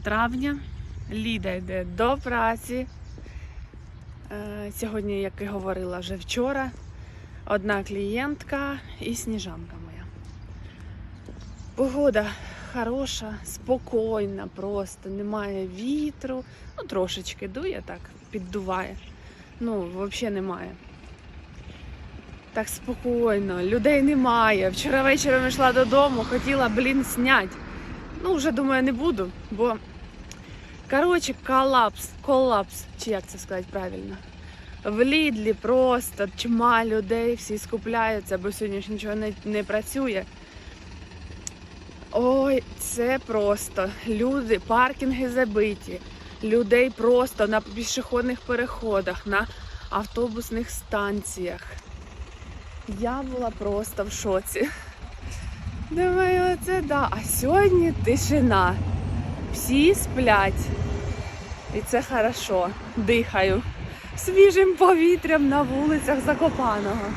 травня. Ліда йде до праці. Е, Сьогодні, як і говорила вже вчора, одна клієнтка і сніжанка моя. Погода хороша, спокійна просто, немає вітру. Ну, трошечки дує так, піддуває. Ну, взагалі немає. Так спокійно, людей немає. Вчора вечором йшла додому, хотіла, блін, снять. Ну, вже думаю, не буду, бо коротше, колапс, колапс, чи як це сказати правильно. В Лідлі просто чима людей, всі скупляються, бо сьогодні ж нічого не, не працює. Ой, це просто люди, паркінги забиті, людей просто на пішохідних переходах, на автобусних станціях. Я була просто в шоці. Думаю, це да. А сьогодні тишина. Всі сплять. І це хорошо. Дихаю свіжим повітрям на вулицях Закопаного.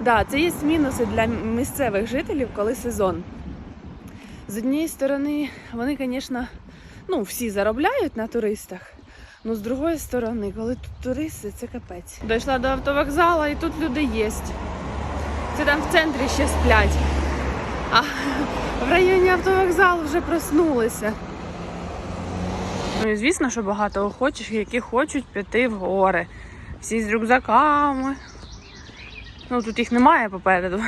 Да, це є мінуси для місцевих жителів, коли сезон. З однієї сторони, вони, звісно, ну, всі заробляють на туристах. Ну, з другої сторони, коли тут туристи, це капець. Дійшла до автовокзалу і тут люди є. Це там в центрі ще сплять. А в районі автовокзалу вже проснулися. Ну і звісно, що багато охочих, які хочуть піти в гори. Всі з рюкзаками. Ну тут їх немає попереду.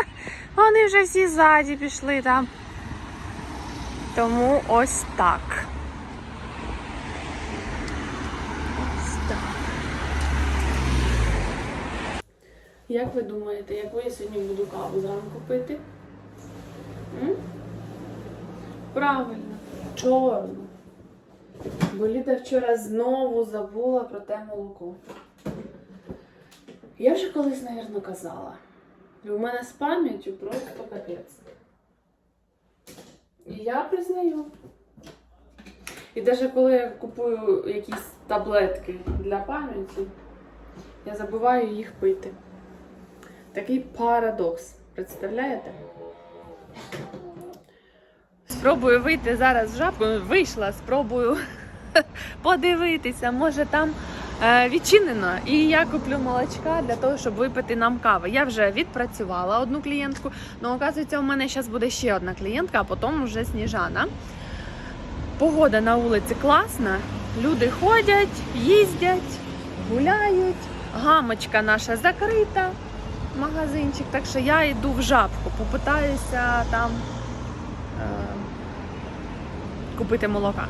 Вони вже всі ззаді пішли там. Тому ось так. Ось так. Як ви думаєте, яку я сьогодні буду каву зранку пити? Правильно, чорну. Бо Ліда вчора знову забула про те молоко. Я вже колись, мабуть, казала. У мене з пам'яттю просто капець. І я признаю. І навіть коли я купую якісь таблетки для пам'яті, я забуваю їх пити. Такий парадокс. Представляєте? Спробую вийти зараз з жабкою. Вийшла, спробую подивитися, може там е, відчинено. І я куплю молочка для того, щоб випити нам кави. Я вже відпрацювала одну клієнтку, але оказується, у мене зараз буде ще одна клієнтка, а потім вже сніжана. Погода на вулиці класна, люди ходять, їздять, гуляють. Гамочка наша закрита, магазинчик, так що я йду в жабку, попитаюся там е, купити молока.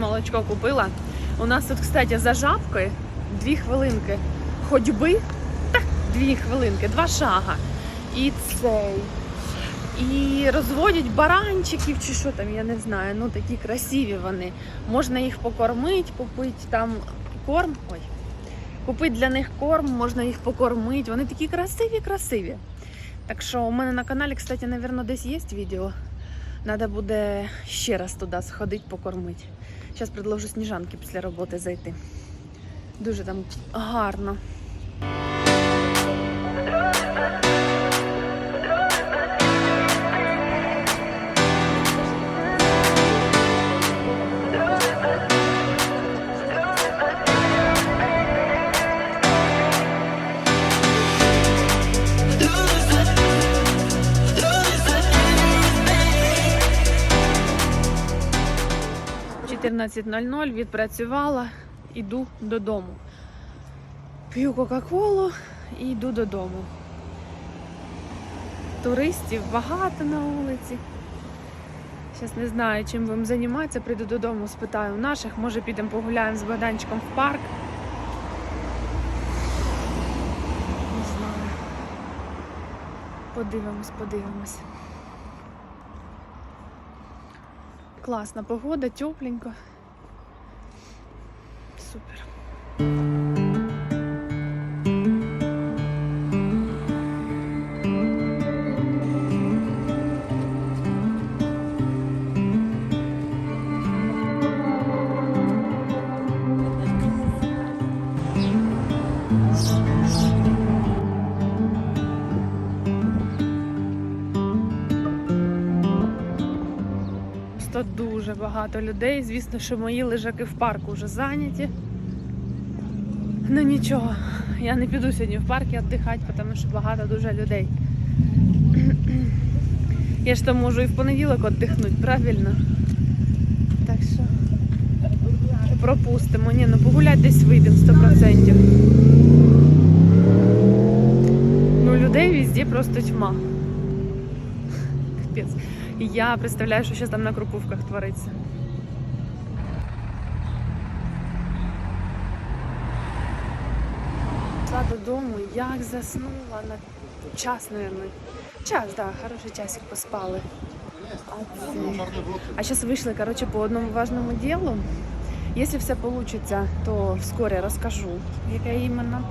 Молочко купила. У нас тут, кстати, за жабкою дві хвилинки ходьби. Так, дві хвилинки, два шага. І цей. І розводять баранчиків чи що там, я не знаю. Ну такі красиві вони. Можна їх покормити, попити там корм. Ой. Купити для них корм, можна їх покормити. Вони такі красиві, красиві. Так що у мене на каналі, кстати, мабуть, десь є відео. Треба буде ще раз туди сходити, покормити. Зараз предложу сніжанки після роботи зайти. Дуже там гарно. – 14.00 відпрацювала, іду додому. П'ю Кока-Колу і йду додому. Туристів багато на вулиці. Зараз не знаю, чим будемо займатися. Прийду додому, спитаю у наших. Може підемо погуляємо з Богданчиком в парк. Не знаю. Подивимось, подивимось. Класна погода, тепленько супер. Дуже багато людей. Звісно, що мої лежаки в парку вже зайняті. Ну нічого, я не піду сьогодні в парк віддихати, тому що багато дуже людей. Я ж там можу і в понеділок віддихнути, правильно? Так що пропустимо. Ні, ну погулять десь вийдемо 100%. Ну, людей везде просто тьма. Капець. Я представляю, що зараз там на Крупувках твориться. Пішла додому, як заснула на час, мабуть. Час, так, да, хороший часик поспали. А, а зараз вийшли, короче, по одному важному ділу. Якщо все вийде, то вскоре розкажу, яке іменно.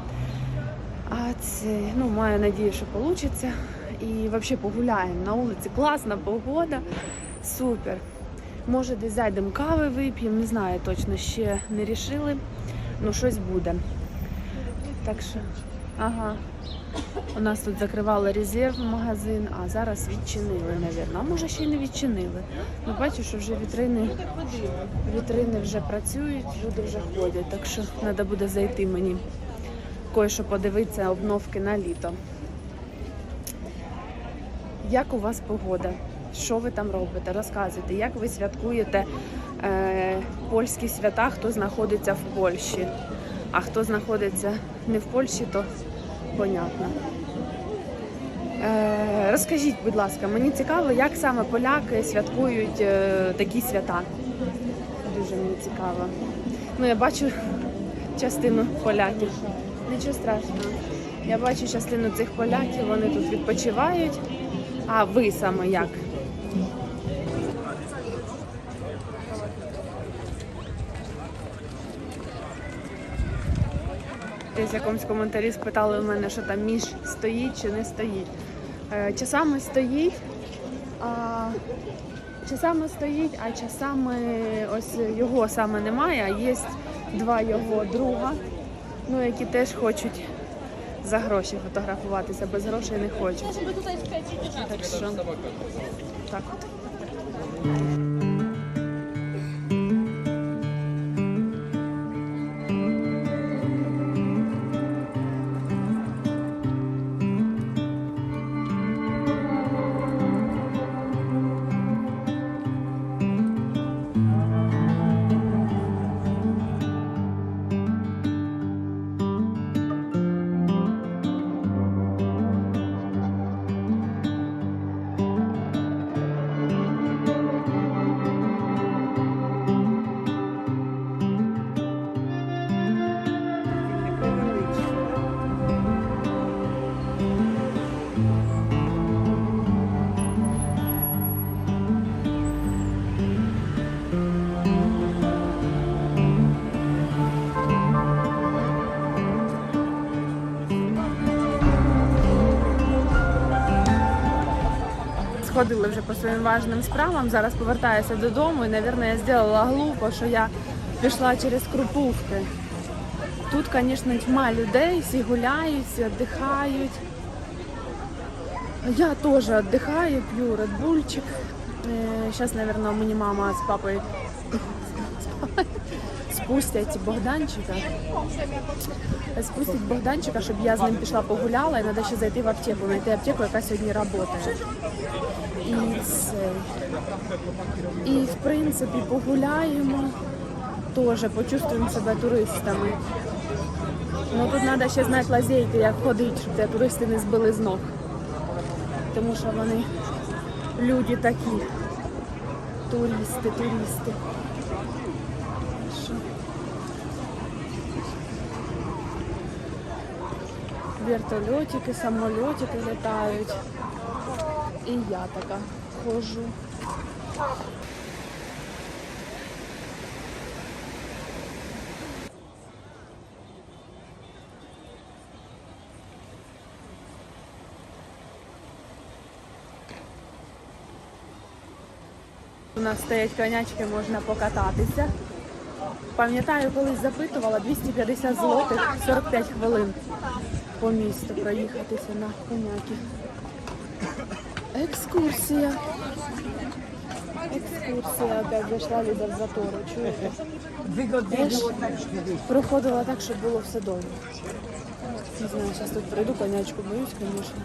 А це, ну, маю надію, що вийде. І взагалі погуляємо. На вулиці класна погода. Супер. Може, десь зайдемо кави вип'ємо, не знаю точно, ще не рішили. Ну, щось буде. Так що, ага. У нас тут закривали резерв магазин, а зараз відчинили, мабуть. А може ще й не відчинили. Ну, бачу, що вже вітрини, вітрини вже працюють, люди вже ходять, так що треба буде зайти мені кое-що подивитися обновки на літо. Як у вас погода? Що ви там робите? Розказуйте, як ви святкуєте е, польські свята, хто знаходиться в Польщі, а хто знаходиться не в Польщі, то понятно. Е, розкажіть, будь ласка, мені цікаво, як саме поляки святкують е, такі свята. Дуже мені цікаво. Ну, я бачу частину поляків. Нічого страшного. Я бачу частину цих поляків, вони тут відпочивають. А ви саме як? Десь якомусь коментарі спитали у мене, що там між стоїть чи не стоїть. Е, Часами стоїть, а часами стоїть, а часами ось його саме немає, а є два його друга, ну які теж хочуть за гроші фотографуватися, без грошей не хочуть. Так що так от. Сходили вже по своїм важним справам. Зараз повертаюся додому і, мабуть, я зробила глупо, що я пішла через Крупувки. Тут, звісно, тьма людей, всі гуляють, всі віддихають. Я теж віддихаю, п'ю редбульчик. Зараз, мабуть, мені мама з папою спустять Богданчика. Спустять Богданчика, щоб я з ним пішла погуляла, і треба ще зайти в аптеку, знайти аптеку, яка сьогодні працює. І це. І в принципі погуляємо, теж почувствуємо себе туристами. Ну тут треба ще знати лазейки, як ходити, щоб тебе туристи не збили з ног. Тому що вони люди такі. Туристи, туристи. Вертольотики, самольотики літають. І я така ходжу. У нас стоять конячки, можна покататися. Пам'ятаю, колись запитувала 250 злотих 45 хвилин по місту проїхатися на коняки. Екскурсія. Екскурсія опять зайшла Ліда в затору. Чуєте? Я ж проходила так, щоб було все добре. Не знаю, зараз тут прийду, конячку боюсь, звісно.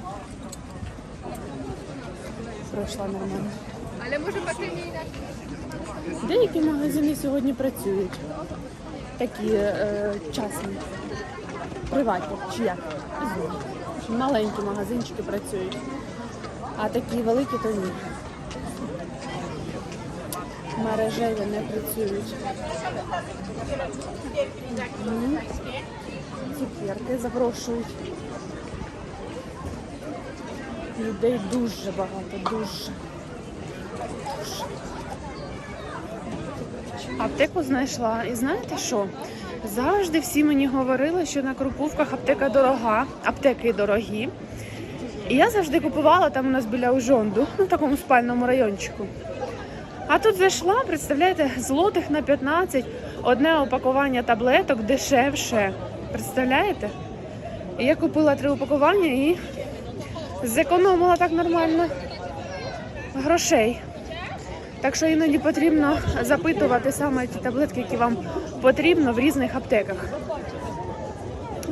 Пройшла нормально. Але може потрібні Деякі магазини сьогодні працюють. Такі е, частні, приватні, чи як? Маленькі магазинчики працюють. А такі великі то ні. Мережеві не працюють. Цукерки запрошують. Людей дуже багато, дуже. Аптеку знайшла. І знаєте що? Завжди всі мені говорили, що на Крупувках аптека дорога, аптеки дорогі. І я завжди купувала там у нас біля Ужонду, ну в такому спальному райончику. А тут зайшла, представляєте, злотих на 15, одне опакування таблеток дешевше. Представляєте? І я купила три упакування і зекономила так нормально грошей. Так що іноді потрібно запитувати саме ті таблетки, які вам потрібно в різних аптеках.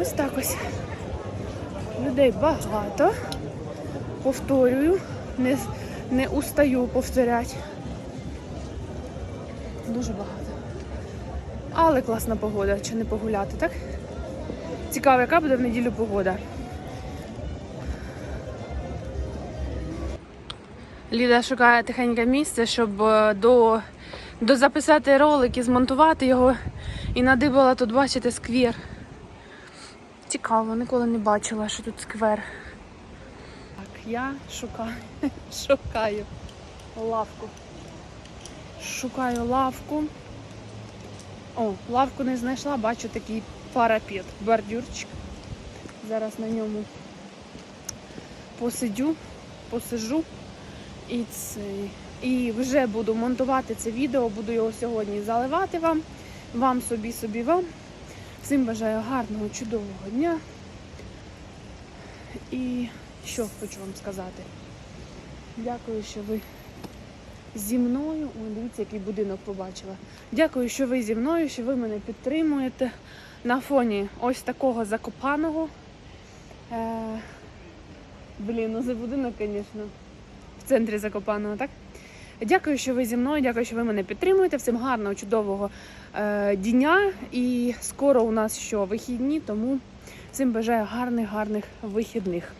Ось так ось. Людей багато. Повторюю, не, не устаю повторяти. Дуже багато. Але класна погода, чи не погуляти, так? Цікаво, яка буде в неділю погода. Ліда шукає тихеньке місце, щоб е, до, дозаписати ролик і змонтувати його. І надибала тут, бачите, сквер. Цікаво, ніколи не бачила, що тут сквер. Так, я шукаю, шукаю лавку. Шукаю лавку. О, лавку не знайшла, бачу такий парапет, бордюрчик. Зараз на ньому посидю, посижу. І це. І вже буду монтувати це відео, буду його сьогодні заливати вам. Вам собі, собі вам. Всім бажаю гарного, чудового дня. І що хочу вам сказати. Дякую, що ви зі мною. Ой, дивіться, який будинок побачила. Дякую, що ви зі мною, що ви мене підтримуєте на фоні ось такого закопаного. Е... Блін, ну за будинок, звісно центрі Закопаного, так? Дякую, що ви зі мною, дякую, що ви мене підтримуєте. Всім гарного, чудового е, дня. І скоро у нас що вихідні, тому всім бажаю гарних, гарних вихідних.